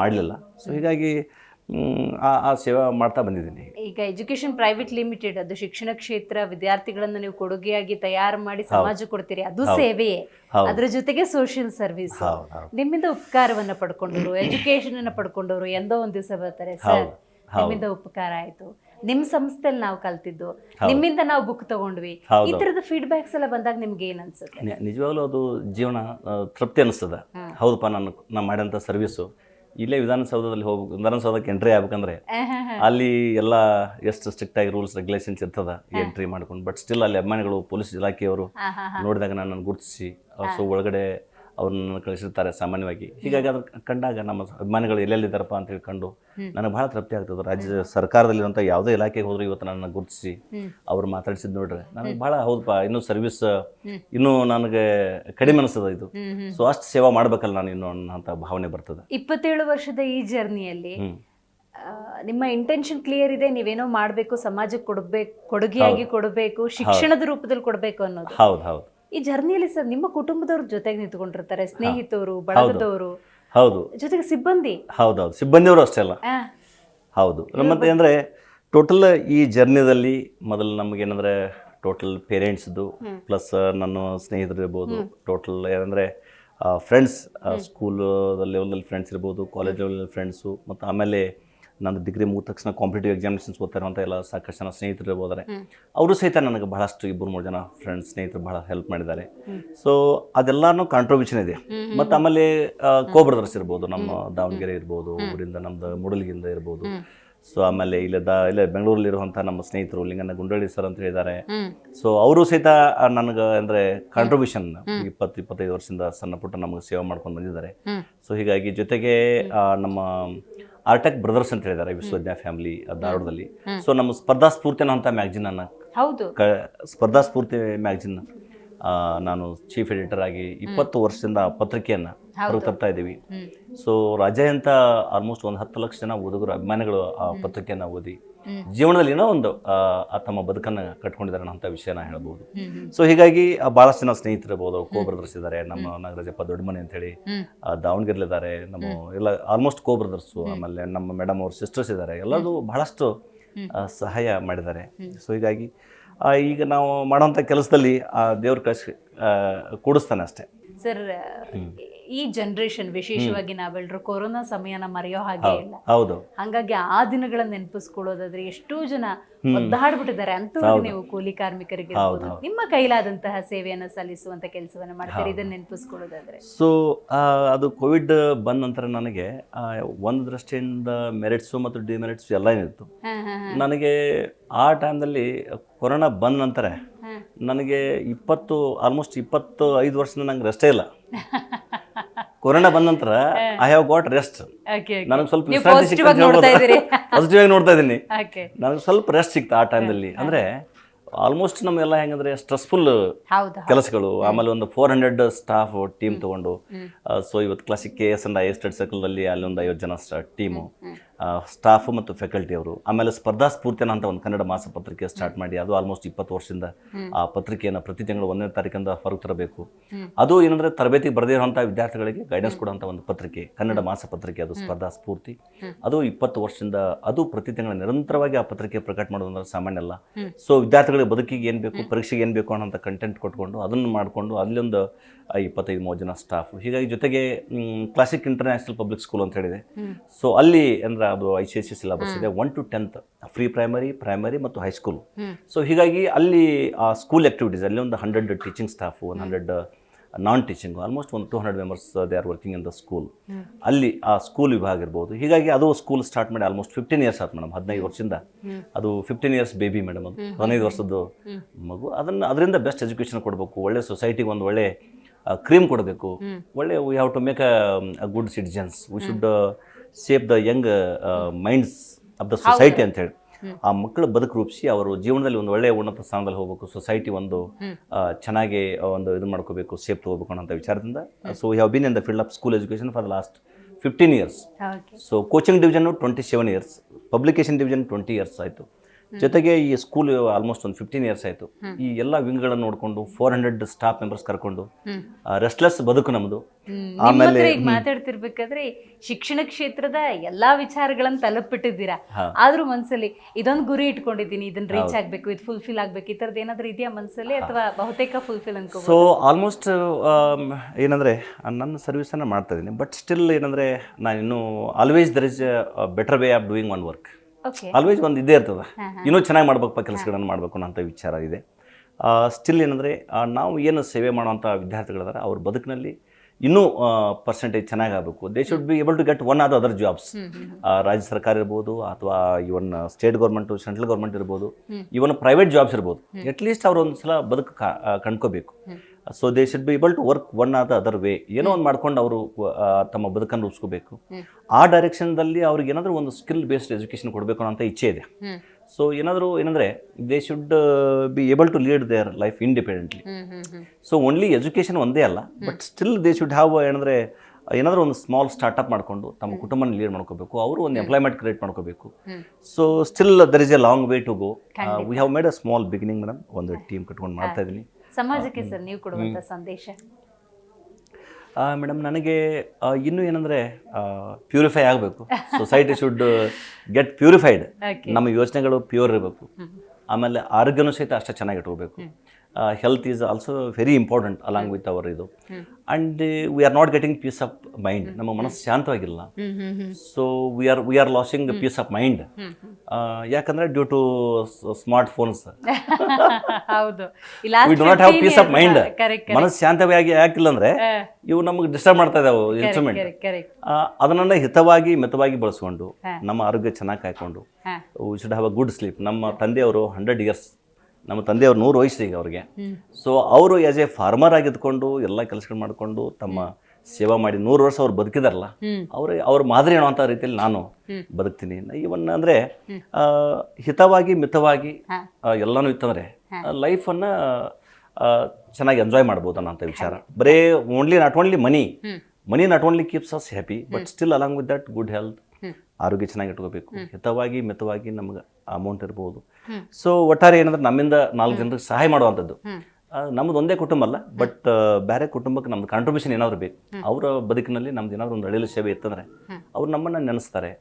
ಮಾಡಲಿಲ್ಲ. ಸೊ ಹೀಗಾಗಿ ಆ ಆ ಸೇವೆ ಮಾಡ್ತಾ ಬಂದಿದ್ದೀನಿ. ಈಗ ಎಜುಕೇಶನ್ ಪ್ರೈವೇಟ್ ಲಿಮಿಟೆಡ್ ಅದು ಶಿಕ್ಷಣ ಕ್ಷೇತ್ರ ವಿದ್ಯಾರ್ಥಿಗಳನ್ನು ನೀವು ಕೊಡುಗೆಯಾಗಿ ತಯಾರು ಮಾಡಿ ಸಮಾಜ ಕೊಡ್ತೀರಿ ಅದು ಸೇವೆಯೇ. ಅದರ ಜೊತೆಗೆ ಸೋಷಿಯಲ್ ಸರ್ವಿಸ್ ನಿಮ್ಮಿಂದ ಉಪಕಾರವನ್ನ ಪಡ್ಕೊಂಡವರು ಎಜುಕೇಶನ್ ಅನ್ನ ಪಡ್ಕೊಂಡವರು ಎಂದೋ ಒಂದ್ ದಿವಸ ಬರ್ತಾರೆ ಸರ್ ನಿಮ್ಮಿಂದ ಉಪಕಾರ ಆಯ್ತು. ನಿಮ್ ಸಂಸ್ಥೆಯಲ್ಲಿ ನಾವು ಕಲ್ತಿದ್ದು ನಿಮ್ಮಿಂದ ನಾವು ಬುಕ್ ತಗೊಂಡ್ವಿ. ಈ ತರದ ಫೀಡ್ಬ್ಯಾಕ್ಸ್ ಎಲ್ಲ ಬಂದಾಗ ನಿಮ್ಗೆ ಏನ್ ಅನ್ಸುತ್ತೆ? ನಿಜವಾಗ್ಲೂ ಅದು ಜೀವನ ತೃಪ್ತಿ ಅನಿಸ್ತದ. ಹೌದಪ್ಪ ನಾನು ನಾನು ಮಾಡಿದಂಥ ಸರ್ವಿಸು ಇಲ್ಲೇ ವಿಧಾನಸೌಧದಲ್ಲಿ ಹೋಗ್ಬೇಕು ವಿಧಾನಸೌಧಕ್ಕೆ ಎಂಟ್ರಿ ಆಗ್ಬೇಕಂದ್ರೆ ಅಲ್ಲಿ ಎಲ್ಲ ಎಷ್ಟು ಸ್ಟ್ರಿಕ್ಟ್ ಆಗಿ ರೂಲ್ಸ್ ರೆಗ್ಯುಲೇಷನ್ಸ್ ಇರ್ತದ ಎಂಟ್ರಿ ಮಾಡ್ಕೊಂಡು. ಬಟ್ ಸ್ಟಿಲ್ ಅಲ್ಲಿ ಅಭಿಮಾನಿಗಳು ಪೊಲೀಸ್ ಇಲಾಖೆಯವರು ನೋಡಿದಾಗ ನನ್ನನ್ನು ಗುರುತಿಸಿ ಸೊ ಒಳಗಡೆ ಅವ್ರನ್ನ ಕಳಿಸಿರ್ತಾರೆ ಸಾಮಾನ್ಯವಾಗಿ. ಹೀಗಾಗಿ ಅದನ್ನ ಕಂಡಾಗ ನಮ್ಮ ಅಭಿಮಾನಿಗಳು ಎಲ್ಲೆಲ್ಲಿದ್ದಾರಪ್ಪ ಅಂತ ಹೇಳ್ಕೊಂಡು ನನಗೆ ಬಹಳ ತೃಪ್ತಿ ಆಗ್ತದೆ. ರಾಜ್ಯ ಸರ್ಕಾರದಲ್ಲಿರುವಂಥ ಯಾವುದೇ ಇಲಾಖೆಗೆ ಹೋದ್ರು ಇವತ್ತು ನನ್ನ ಗುರುತಿಸಿ ಅವ್ರು ಮಾತಾಡಿಸಿದ್ ನೋಡ್ರೆ ನನಗೆ ಬಹಳ ಹೌದಪ್ಪ ಇನ್ನೂ ಸರ್ವಿಸ್ ಇನ್ನೂ ನನಗೆ ಕಡಿಮೆ ಅನಿಸ್ತದೆ ಇದು. ಸೊ ಅಷ್ಟು ಸೇವಾ ಮಾಡ್ಬೇಕಲ್ಲ ನಾನು ಇನ್ನೂ ಅನ್ನೋಂಥ ಭಾವನೆ ಬರ್ತದೆ. ಇಪ್ಪತ್ತೇಳು ವರ್ಷದ ಈ ಜರ್ನಿಯಲ್ಲಿ. ನಿಮ್ಮ ಇಂಟೆನ್ಷನ್ ಕ್ಲಿಯರ್ ಇದೆ ನೀವೇನೋ ಮಾಡಬೇಕು ಸಮಾಜಕ್ಕೆ ಕೊಡಬೇಕು ಕೊಡುಗೆಯಾಗಿ ಕೊಡಬೇಕು ಶಿಕ್ಷಣದ ರೂಪದಲ್ಲಿ ಕೊಡಬೇಕು ಅನ್ನೋದು. ಹೌದು ಹೌದು. ಈ ಜರ್ನಿಯಲ್ಲಿ ಸರ್ ನಿಮ್ಮ ಕುಟುಂಬದವ್ರ ಜೊತೆಗೆ ನಿಂತ್ಕೊಂಡಿರ್ತಾರೆ ಸ್ನೇಹಿತರು ಬಳಗದವರು ಹೌದು. ಜೊತೆಗೆ ಸಿಬ್ಬಂದಿ. ಹೌದೌದು. ಸಿಬ್ಬಂದಿಯವರು ಅಷ್ಟೇ ಅಲ್ಲ. ಹೌದು. ಮತ್ತೆ ಅಂದರೆ ಟೋಟಲ್ ಈ ಜರ್ನಿದಲ್ಲಿ ಮೊದಲು ನಮಗೇನಂದರೆ ಟೋಟಲ್ ಪೇರೆಂಟ್ಸ್ದು ಪ್ಲಸ್ ನನ್ನ ಸ್ನೇಹಿತರು ಇರ್ಬೋದು. ಟೋಟಲ್ ಏನಂದರೆ ಫ್ರೆಂಡ್ಸ್ ಸ್ಕೂಲ್ ಲೆವೆಲಲ್ಲಿ ಫ್ರೆಂಡ್ಸ್ ಇರ್ಬೋದು ಕಾಲೇಜ್ ಲೆವೆಲಲ್ಲಿ ಫ್ರೆಂಡ್ಸು ಮತ್ತು ಆಮೇಲೆ ನಂದು ಡಿಗ್ರಿ ಮುಗಿದ ತಕ್ಷಣ ಕಾಂಪಿಟೇಟಿವ್ ಎಕ್ಸಾಮಿನೇಷನ್ಸ್ ಓದ್ತಾ ಇರುವಂಥ ಎಲ್ಲ ಸಾಕಷ್ಟು ಜನ ಸ್ನೇಹಿತರು ಹೋದರೆ ಅವರು ಸಹಿತ ನನಗೆ ಬಹಳಷ್ಟು ಇಬ್ಬರು ಮೂರು ಜನ ಫ್ರೆಂಡ್ಸ್ ಸ್ನೇಹಿತರು ಬಹಳ ಹೆಲ್ಪ್ ಮಾಡಿದ್ದಾರೆ. ಸೊ ಅದೆಲ್ಲಾನು ಕಾಂಟ್ರಿಬ್ಯೂಷನ್ ಇದೆ. ಮತ್ತು ಆಮೇಲೆ ಕೋ ಬ್ರದರ್ಸ್ ಇರ್ಬೋದು ನಮ್ಮ ದಾವಣಗೆರೆ ಇರ್ಬೋದು ಊರಿಂದ ನಮ್ಮದು ಮೂಡಲ್ಗಿಂದ ಇರ್ಬೋದು. ಸೊ ಆಮೇಲೆ ಇಲ್ಲ ದಾ ಇಲ್ಲೇ ಬೆಂಗಳೂರಲ್ಲಿರುವಂಥ ನಮ್ಮ ಸ್ನೇಹಿತರು ಲಿಂಗಣ್ಣ ಗುಂಡಳ್ಳಿ ಸರ್ ಅಂತ ಹೇಳಿದ್ದಾರೆ. ಸೊ ಅವರು ಸಹಿತ ನನಗೆ ಅಂದರೆ ಕಾಂಟ್ರಿಬ್ಯೂಷನ್ ಇಪ್ಪತ್ತು ಇಪ್ಪತ್ತೈದು ವರ್ಷದಿಂದ ಸಣ್ಣ ಪುಟ್ಟ ನಮಗೆ ಸೇವೆ ಮಾಡ್ಕೊಂಡು ಬಂದಿದ್ದಾರೆ. ಸೊ ಹೀಗಾಗಿ ಜೊತೆಗೆ ನಮ್ಮ ಆರ್ಟೆಕ್ ಬ್ರದರ್ಸ್ ಅಂತ ಹೇಳಿದ್ದಾರೆ ವಿಶ್ವಜ್ಞ ಫ್ಯಾಮಿಲಿ ಧಾರವಾಡದಲ್ಲಿ. ಸೊ ನಮ್ಮ ಸ್ಪರ್ಧಾ ಸ್ಫೂರ್ತಿ ಅನ್ನೋಂಥ ಮ್ಯಾಗ್ಜಿನ್ ಅನ್ನ ಹೌದು. ಕ ಸ್ಪರ್ಧಾ ಸ್ಫೂರ್ತಿ ಮ್ಯಾಗ್ಜಿನ್ ನಾನು ಚೀಫ್ ಎಡಿಟರ್ ಆಗಿ ಇಪ್ಪತ್ತು ವರ್ಷದಿಂದ ಪತ್ರಿಕೆಯನ್ನು ಹೊರಗೆ ತರ್ತಾ ಇದ್ದೀವಿ. ಸೊ ರಾಜ್ಯಾದ್ಯಂತ ಆಲ್ಮೋಸ್ಟ್ ಒಂದು ಹತ್ತು ಲಕ್ಷ ಜನ ಓದುಗರು ಅಭಿಮಾನಿಗಳು ಆ ಪತ್ರಿಕೆಯನ್ನು ಓದಿ ಜೀವನದಲ್ಲಿ ಏನೋ ಒಂದು ತಮ್ಮ ಬದುಕನ್ನು ಕಟ್ಕೊಂಡಿದ್ದಾರೆ ಅನ್ನೋಂಥ ವಿಷಯನ ಹೇಳ್ಬೋದು. ಸೊ ಹೀಗಾಗಿ ಆ, ಭಾಳಷ್ಟು ಜನ ಸ್ನೇಹಿತರು ಇರ್ಬೋದು ಕೋ ಬ್ರದರ್ಸ್ ಇದ್ದಾರೆ ನಮ್ಮ ನಾಗರಾಜಪ್ಪ ದೊಡ್ಡಮನೆ ಅಂತೇಳಿ ಆ, ದಾವಣಗೆರೆಲಿದ್ದಾರೆ. ನಮ್ಮ ಎಲ್ಲ ಆಲ್ಮೋಸ್ಟ್ ಕೋ ಬ್ರದರ್ಸು ಆಮೇಲೆ ನಮ್ಮ ಮೇಡಮ್ ಅವ್ರ ಸಿಸ್ಟರ್ಸ್ ಇದ್ದಾರೆ. ಎಲ್ಲರೂ ಬಹಳಷ್ಟು ಸಹಾಯ ಮಾಡಿದ್ದಾರೆ. ಸೊ ಹೀಗಾಗಿ ಈಗ ನಾವು ಮಾಡೋಂಥ ಕೆಲಸದಲ್ಲಿ ಆ ದೇವ್ರ ಕಳಿಸಿ ಕೂಡಿಸ್ತಾನೆ ಅಷ್ಟೇ. ಸರ್ ಈ ಜನರೇಷನ್ ವಿಶೇಷವಾಗಿ ನಾವೆಲ್ಲರೂ ಕೊರೋನಾ ಸಮಯನ ಮರೆಯೋ ಹಾಗೆ ಇಲ್ಲ. ಹೌದು. ಹಂಗಾಗಿ ಆ ದಿನಗಳನ್ನ ನೆನಪಿಸ್ಕೊಳ್ಳೋದಾದ್ರೆ ಎಷ್ಟೋ ಜನ ಒದ್ದಾಡ್ಬಿಟ್ಟಿದ್ದಾರೆ. ಅಂತೂ ನೀವು ಕೂಲಿ ಕಾರ್ಮಿಕರಿಗೆ ನಿಮ್ಮ ಕೈಲಾದಂತಹ ಸೇವೆಯನ್ನ ಸಲ್ಲಿಸುವಂತ ಕೆಲಸವನ್ನು ಮಾಡ್ತಾರೆ ಇದನ್ನ ನೆನಪಿಸ್ಕೊಳ್ಳೋದಾದ್ರೆ. ಸೊ ಅದು ಕೋವಿಡ್ ಬಂದ ನಂತರ ನನಗೆ ಒಂದು ದೃಷ್ಟಿಯಿಂದ ಮೆರಿಟ್ಸ್ ಮತ್ತು ಡಿಮೆರಿಟ್ಸ್ ಎಲ್ಲ ಏನಿತ್ತು. ನನಗೆ ಆ ಟೈಮ್ದಲ್ಲಿ ಕೊರೋನಾ ಬಂದ ನಂತರ ನನಗೆ ಇಪ್ಪತ್ತು ಆಲ್ಮೋಸ್ಟ್ ಇಪ್ಪತ್ತು ಐದು ವರ್ಷದಿಂದ ನಂಗೆ ರೆಸ್ಟೇ ಇಲ್ಲ. ಕೊರೋನಾ ಬಂದ ನಂತರ ಐ ಹ್ಯಾವ್ ಗಾಟ್ ರೆಸ್ಟ್ ನನಗೆ ಸ್ವಲ್ಪ ವಿಶ್ರಾಂತಿ. ಪಾಸಿಟಿವ್ ಆಗಿ ನೋಡ್ತಾ ಇದ್ದೀನಿ. ನನಗೆ ಸ್ವಲ್ಪ ರೆಸ್ಟ್ ಸಿಕ್ತ ಆ ಟೈಮಲ್ಲಿ ಅಂದರೆ ಆಲ್ಮೋಸ್ಟ್ ನಮಗೆಲ್ಲ ಹೆಂಗಂದ್ರೆ ಸ್ಟ್ರೆಸ್ಫುಲ್ ಕೆಲಸಗಳು. ಆಮೇಲೆ ಒಂದು ಫೋರ್ ಹಂಡ್ರೆಡ್ ಸ್ಟಾಫ್ ಟೀಮ್ ತಗೊಂಡು ಸೊ ಇವತ್ತು classic K S and I ಎಸ್ಟೆಡ್ circle ಅಲ್ಲಿ ಅಲ್ಲಿ ಒಂದು ಐವತ್ತು ಜನ ಟೀಮು ಸ್ಟಾಫ್ ಮತ್ತು ಫ್ಯಾಕಲ್ಟಿ ಅವರು. ಆಮೇಲೆ ಸ್ಪರ್ಧಾ ಸ್ಫೂರ್ತಿನ ಅಂತ ಒಂದು ಕನ್ನಡ ಮಾಸ ಪತ್ರಿಕೆ ಸ್ಟಾರ್ಟ್ ಮಾಡಿ ಅದು ಆಲ್ಮೋಸ್ಟ್ ಇಪ್ಪತ್ತು ವರ್ಷದಿಂದ ಆ ಪತ್ರಿಕೆಯನ್ನು ಪ್ರತಿ ತಿಂಗಳು ಒಂದನೇ ತಾರೀಕಿಂದ ಹೊರಗೆ ತರಬೇಕು. ಅದು ಏನಂದ್ರೆ ತರಬೇತಿ ಬರದೇ ಇರುವಂಥ ವಿದ್ಯಾರ್ಥಿಗಳಿಗೆ ಗೈಡೆನ್ಸ್ ಕೊಡುವಂಥ ಒಂದು ಪತ್ರಿಕೆ ಕನ್ನಡ ಮಾಸ ಪತ್ರಿಕೆ ಅದು ಸ್ಪರ್ಧಾ ಸ್ಫೂರ್ತಿ. ಅದು ಇಪ್ಪತ್ತು ವರ್ಷದಿಂದ ಅದು ಪ್ರತಿ ತಿಂಗಳ ನಿರಂತರವಾಗಿ ಆ ಪತ್ರಿಕೆ ಪ್ರಕಟ ಮಾಡೋದಂದ್ರೆ ಸಾಮಾನ್ಯ ಅಲ್ಲ. ಸೊ ವಿದ್ಯಾರ್ಥಿಗಳಿಗೆ ಬದುಕಿಗೆ ಏನು ಬೇಕು ಪರೀಕ್ಷೆಗೆ ಏನು ಬೇಕು ಅನ್ನೋಂಥ ಕಂಟೆಂಟ್ ಕೊಟ್ಕೊಂಡು ಅದನ್ನು ಮಾಡಿಕೊಂಡು ಅಲ್ಲೊಂದು ಒಂದು ಇಪ್ಪತ್ತೈದು ಮೂವತ್ತು ಜನ ಸ್ಟಾಫ್ ಹೀಗಾಗಿ ಜೊತೆಗೆ ಕ್ಲಾಸಿಕ್ ಇಂಟರ್ನ್ಯಾಷನಲ್ ಪಬ್ಲಿಕ್ ಸ್ಕೂಲ್ ಅಂತ ಹೇಳಿದೆ. ಸೊ ಅಲ್ಲಿ ಅಂದ್ರೆ ಅದು I C S C syllabus ಇದೆ one to tenth pre primary primary ಮತ್ತು ಹೈಸ್ಕೂಲ್ ಸೊ ಹೀಗಾಗಿ ಅಲ್ಲಿ ಆ ಸ್ಕೂಲ್ ಆ್ಯಕ್ಟಿವಿಟೀಸ್ ಅಲ್ಲಿ ಒಂದು hundred teaching staff one hundred non teaching almost ಒಂದು two hundred members they are working in the school ಅಲ್ಲಿ ಆ ಸ್ಕೂಲ್ ವಿಭಾಗ ಇರ್ಬೋದು. ಹೀಗಾಗಿ ಅದು ಸ್ಕೂಲ್ ಸ್ಟಾರ್ಟ್ ಮಾಡಿ ಆಲ್ಮೋಸ್ಟ್ ಫಿಫ್ಟೀನ್ ಇಯರ್ಸ್ ಆಯ್ತು ಮೇಡಮ್ ಹದಿನೈದು ವರ್ಷದಿಂದ. ಅದು ಫಿಫ್ಟೀನ್ ಇಯರ್ಸ್ ಬೇಬಿ ಮೇಡಮ್ ಅದು ಹದಿನೈದು ವರ್ಷದ್ದು ಮಗು. ಅದನ್ನು ಅದರಿಂದ ಬೆಸ್ಟ್ ಎಜುಕೇಷನ್ ಕೊಡಬೇಕು. ಒಳ್ಳೆ ಸೊಸೈಟಿಗೆ ಒಂದು ಒಳ್ಳೆ ಕ್ರೀಮ್ ಕೊಡಬೇಕು. ಒಳ್ಳೆ we have to make a good citizens we should safe the young minds of the society ಅಂತ ಹೇಳಿ. ಆ ಮಕ್ಕಳ ಬದುಕು ರೂಪಿಸಿ ಅವರು ಜೀವನದಲ್ಲಿ ಒಂದು ಒಳ್ಳೆಯ ಉನ್ನತ ಸ್ಥಾನದಲ್ಲಿ ಹೋಗಬೇಕು ಸೊಸೈಟಿ ಒಂದು ಚೆನ್ನಾಗಿ ಒಂದು ಇದು ಮಾಡ್ಕೋಬೇಕು ಸೇಫ್ ತಗೋಬೇಕು ಅನ್ನೋ ವಿಚಾರದಿಂದ. So have been in the field of school education for the last fifteen years so coaching division twenty seven years publication division twenty years ಆಯಿತು. ಜೊತೆಗೆ ಈ ಸ್ಕೂಲ್ ಆಲ್ಮೋಸ್ಟ್ ಒಂದು ಫಿಫ್ಟೀನ್ ಇಯರ್ಸ್ ಆಯಿತು. ಈ ಎಲ್ಲ ವಿಂಗ್ಗಳನ್ನು ನೋಡಿಕೊಂಡು ಫೋರ್ ಹಂಡ್ರೆಡ್ ಸ್ಟಾಫ್ ಮೆಂಬರ್ಸ್ ಕರ್ಕೊಂಡು ರೆಸ್ಟ್ಲೆಸ್ ಬದುಕು ನಮ್ಮದು ಆಮೇಲೆ ಮಾತಾಡ್ತಿರ್ಬೇಕಾದ್ರೆ ಶಿಕ್ಷಣ ಕ್ಷೇತ್ರದ ಎಲ್ಲಾ ವಿಚಾರಗಳನ್ನ ತಲುಪಿಟ್ಟಿದ್ದೀರಾ ಆದ್ರೂ ಮನ್ಸಲ್ಲಿ ಇದೊಂದು ಗುರಿ ಇಟ್ಕೊಂಡಿದ್ದೀನಿ ಇದನ್ನ ರೀಚ್ ಆಗ್ಬೇಕು ಇದು ಫುಲ್ಫಿಲ್ ಆಗ್ಬೇಕು ಈ ತರದ್ ಏನಾದ್ರೂ ಇದೆಯಾ ಮನ್ಸಲ್ಲಿ ಅಥವಾ ಬಹುತೇಕ ಫುಲ್ಫಿಲ್ ಅನ್ಕೋ ಸೊ ಆಲ್ಮೋಸ್ಟ್ ಏನಂದ್ರೆ ನನ್ನ ಸರ್ವಿಸನ್ನು ಮಾಡ್ತಾ ಇದ್ದೀನಿ ಬಟ್ ಸ್ಟಿಲ್ ಏನಂದ್ರೆ ನಾನು ಇನ್ನೂ always there is better way of doing one work always ಒಂದು ಇದೇ ಇರ್ತದೆ. ಇನ್ನೂ ಚೆನ್ನಾಗಿ ಮಾಡ್ಬೇಕಪ್ಪ ಕೆಲಸಗಳನ್ನು ಮಾಡಬೇಕು ಅಂತ ವಿಚಾರ ಇದೆ. ಸ್ಟಿಲ್ ಏನಂದರೆ ನಾವು ಏನು ಸೇವೆ ಮಾಡುವಂಥ ವಿದ್ಯಾರ್ಥಿಗಳಿದ್ದಾರೆ ಅವ್ರ ಬದುಕಿನಲ್ಲಿ ಇನ್ನೂ percentage ಚೆನ್ನಾಗಾಗಬೇಕು they should be able to get one ಆದ ಅದರ್ ಜಾಬ್ಸ್ ರಾಜ್ಯ ಸರ್ಕಾರ ಇರ್ಬೋದು ಅಥವಾ even state government central government ಇರ್ಬೋದು ಇವನ್ ಪ್ರೈವೇಟ್ ಜಾಬ್ಸ್ ಇರ್ಬೋದು. ಅಟ್ಲೀಸ್ಟ್ ಅವ್ರು ಒಂದು ಸಲ ಬದುಕು ಕಂಡ್ಕೋಬೇಕು. So they should be able to work one ಆದ ಅದರ್ ವೇ ಏನೋ ಒಂದು ಮಾಡ್ಕೊಂಡು ಅವರು ತಮ್ಮ ಬದುಕನ್ನು ರೂಪಿಸ್ಕೋಬೇಕು ಆ ಡೈರೆಕ್ಷನ್ದಲ್ಲಿ ಅವ್ರಿಗೆ ಏನಾದರೂ ಒಂದು ಸ್ಕಿಲ್ ಬೇಸ್ಡ್ ಎಜುಕೇಷನ್ ಕೊಡಬೇಕು ಅಂತ ಇಚ್ಛೆ ಇದೆ. ಸೊ ಏನಾದರೂ ಏನಂದರೆ they should be able to lead their life independently so only education ಒಂದೇ ಅಲ್ಲ but still they should have ಏನಂದರೆ ಏನಾದರೂ ಒಂದು ಸ್ಮಾಲ್ ಸ್ಟಾರ್ಟಪ್ ಮಾಡಿಕೊಂಡು ತಮ್ಮ ಕುಟುಂಬನ ಲೀಡ್ ಮಾಡ್ಕೋಬೇಕು. ಅವರು ಒಂದು ಎಂಪ್ಲಾಯ್ಮೆಂಟ್ ಕ್ರಿಯೇಟ್ ಮಾಡ್ಕೋಬೇಕು. So still there is a long way to go we have made a small beginning madam ಒಂದು ಟೀಮ್ ಕಟ್ಕೊಂಡು ಮಾಡ್ತಾ ಇದ್ದೀನಿ. ಸಮಾಜಕ್ಕೆ ಸರ್ ನೀವು ಕೊಡುವಂತ ಸಂದೇಶ. ಮೇಡಮ್ ನನಗೆ ಇನ್ನು ಏನಂದ್ರೆ ಏನಂದರೆ ಪ್ಯೂರಿಫೈ ಆಗಬೇಕು. ಸೊಸೈಟಿ ಶುಡ್ ಗೆಟ್ ಪ್ಯೂರಿಫೈಡ್ ನಮ್ಮ ಯೋಚನೆಗಳು ಪ್ಯೂರ್ ಇರಬೇಕು. ಆಮೇಲೆ ಆರೋಗ್ಯನೂ ಸಹಿತ ಅಷ್ಟೇ ಚೆನ್ನಾಗಿ ಇಟ್ಕೋಬೇಕು. Health is also very important along with our ಇದು. And we are not getting peace of mind ನಮ್ಮ ಮನಸ್ಸು ಶಾಂತವಾಗಿಲ್ಲ. So we are we are losing peace of mind ಯಾಕಂದ್ರೆ due to smart phones we do not have peace of mind ಮನಸ್ಸು ಶಾಂತವಾಗಿ ಯಾಕಿಲ್ಲ ಅಂದ್ರೆ ಇವು ನಮಗೆ ಡಿಸ್ಟರ್ಬ್ ಮಾಡ್ತಾ ಇದಾವೆ ಇನ್ಸ್ಟ್ರೂಮೆಂಟ್ ಅದನ್ನ ಹಿತವಾಗಿ ಮಿತವಾಗಿ ಬಳಸ್ಕೊಂಡು ನಮ್ಮ ಆರೋಗ್ಯ ಚೆನ್ನಾಗಿ ಕಾಯ್ಕೊಂಡು. We should have a good sleep ನಮ್ಮ ತಂದೆಯವರು ಹಂಡ್ರೆಡ್ ಇಯರ್ಸ್ ನಮ್ಮ ತಂದೆಯವರು ನೂರು ವಯಸ್ಸು ಈಗ ಅವ್ರಿಗೆ. ಸೊ ಅವರು ಆ್ಯಸ್ ಎ ಫಾರ್ಮರ್ ಆಗಿದ್ಕೊಂಡು ಎಲ್ಲ ಕೆಲಸಗಳು ಮಾಡಿಕೊಂಡು ತಮ್ಮ ಸೇವಾ ಮಾಡಿ ನೂರು ವರ್ಷ ಅವ್ರು ಬದುಕಿದಾರಲ್ಲ ಅವ್ರ ಅವ್ರ ಮಾದರಿ ಅಂತ ರೀತಿಯಲ್ಲಿ ನಾನು ಬದುಕ್ತೀನಿ. ಇವನ್ ಅಂದ್ರೆ ಹಿತವಾಗಿ ಮಿತವಾಗಿ ಎಲ್ಲಾನು ಇತ್ತಂದ್ರೆ ಇತ್ತಂದರೆ ಲೈಫನ್ನು ಚೆನ್ನಾಗಿ ಎಂಜಾಯ್ ಮಾಡ್ಬೋದು ಅನ್ನೋಂಥ ವಿಚಾರ. ಬರೇ only not only money money not only keeps us happy but still along with that good health ಆರೋಗ್ಯ ಚೆನ್ನಾಗಿ ಇಟ್ಕೋಬೇಕು. ಹಿತವಾಗಿ ಮಿತವಾಗಿ ನಮ್ಗೆ ಅಮೌಂಟ್ ಇರ್ಬೋದು. ಸೊ ಒಟ್ಟಾರೆ ಏನಂದ್ರೆ ನಮ್ಮಿಂದ ನಾಲ್ಕು ಜನರಿಗೆ ಸಹಾಯ ಮಾಡುವಂಥದ್ದು. ನಮ್ದು ಒಂದೇ ಕುಟುಂಬ ಅಲ್ಲ ಬಟ್ ಬೇರೆ ಕುಟುಂಬಕ್ಕೆ ನಮ್ದು ಕಾಂಟ್ರಿಬ್ಯೂಷನ್ ಏನಾದ್ರು ಬೇಕು. ಅವರ ಬದುಕಿನಲ್ಲಿ ನಮ್ದು ಏನಾದ್ರು ಒಂದು ಅಳಿಲು ಸೇವೆ ಇತ್ತಂದ್ರೆ ಅವ್ರು ನಮ್ಮನ್ನ ನೆನೆಸ್ತಾರೆ.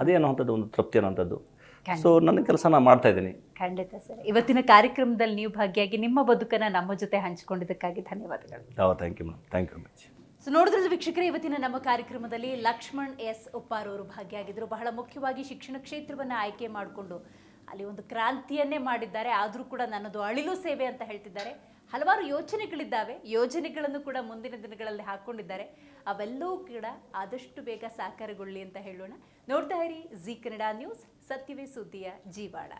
ಅದೇ ಅನ್ನೋಂಥದ್ದು ಒಂದು ತೃಪ್ತಿ ಅನ್ನೋಂಥದ್ದು ಸೊ ನನ್ನ ಕೆಲಸ ನಾನು ಮಾಡ್ತಾ ಇದ್ದೀನಿ. ಖಂಡಿತ ಸರ್. ಇವತ್ತಿನ ಕಾರ್ಯಕ್ರಮದಲ್ಲಿ ನೀವು ಭಾಗಿಯಾಗಿ ನಿಮ್ಮ ಬದುಕನ್ನ ನಮ್ಮ ಜೊತೆ ಹಂಚಿಕೊಂಡಿದ್ದಕ್ಕಾಗಿ ಧನ್ಯವಾದಗಳು. ಯಾವ thank you ma'am thank you much so ನೋಡಿದ್ರೆ ವೀಕ್ಷಕರೇ, ಇವತ್ತಿನ ನಮ್ಮ ಕಾರ್ಯಕ್ರಮದಲ್ಲಿ ಲಕ್ಷ್ಮಣ್ ಎಸ್ ಉಪ್ಪಾರ್ ಅವರು ಭಾಗಿಯಾಗಿದ್ದರು ಬಹಳ ಮುಖ್ಯವಾಗಿ ಶಿಕ್ಷಣ ಕ್ಷೇತ್ರವನ್ನು ಆಯ್ಕೆ ಮಾಡಿಕೊಂಡು ಅಲ್ಲಿ ಒಂದು ಕ್ರಾಂತಿಯನ್ನೇ ಮಾಡಿದ್ದಾರೆ. ಆದರೂ ಕೂಡ ನನ್ನದು ಅಳಿಲು ಸೇವೆ ಅಂತ ಹೇಳ್ತಿದ್ದಾರೆ. ಹಲವಾರು ಯೋಚನೆಗಳಿದ್ದಾವೆ. ಯೋಜನೆಗಳನ್ನು ಕೂಡ ಮುಂದಿನ ದಿನಗಳಲ್ಲಿ ಹಾಕ್ಕೊಂಡಿದ್ದಾರೆ ಅವೆಲ್ಲವೂ ಕೂಡ ಆದಷ್ಟು ಬೇಗ ಸಾಕಾರಗೊಳ್ಳಿ ಅಂತ ಹೇಳೋಣ. ನೋಡ್ತಾ ಇರಿ ಜಿ ಕನ್ನಡ ನ್ಯೂಸ್, ಸತ್ಯವೇ ಸುದ್ದಿಯ ಜೀವಾಳ.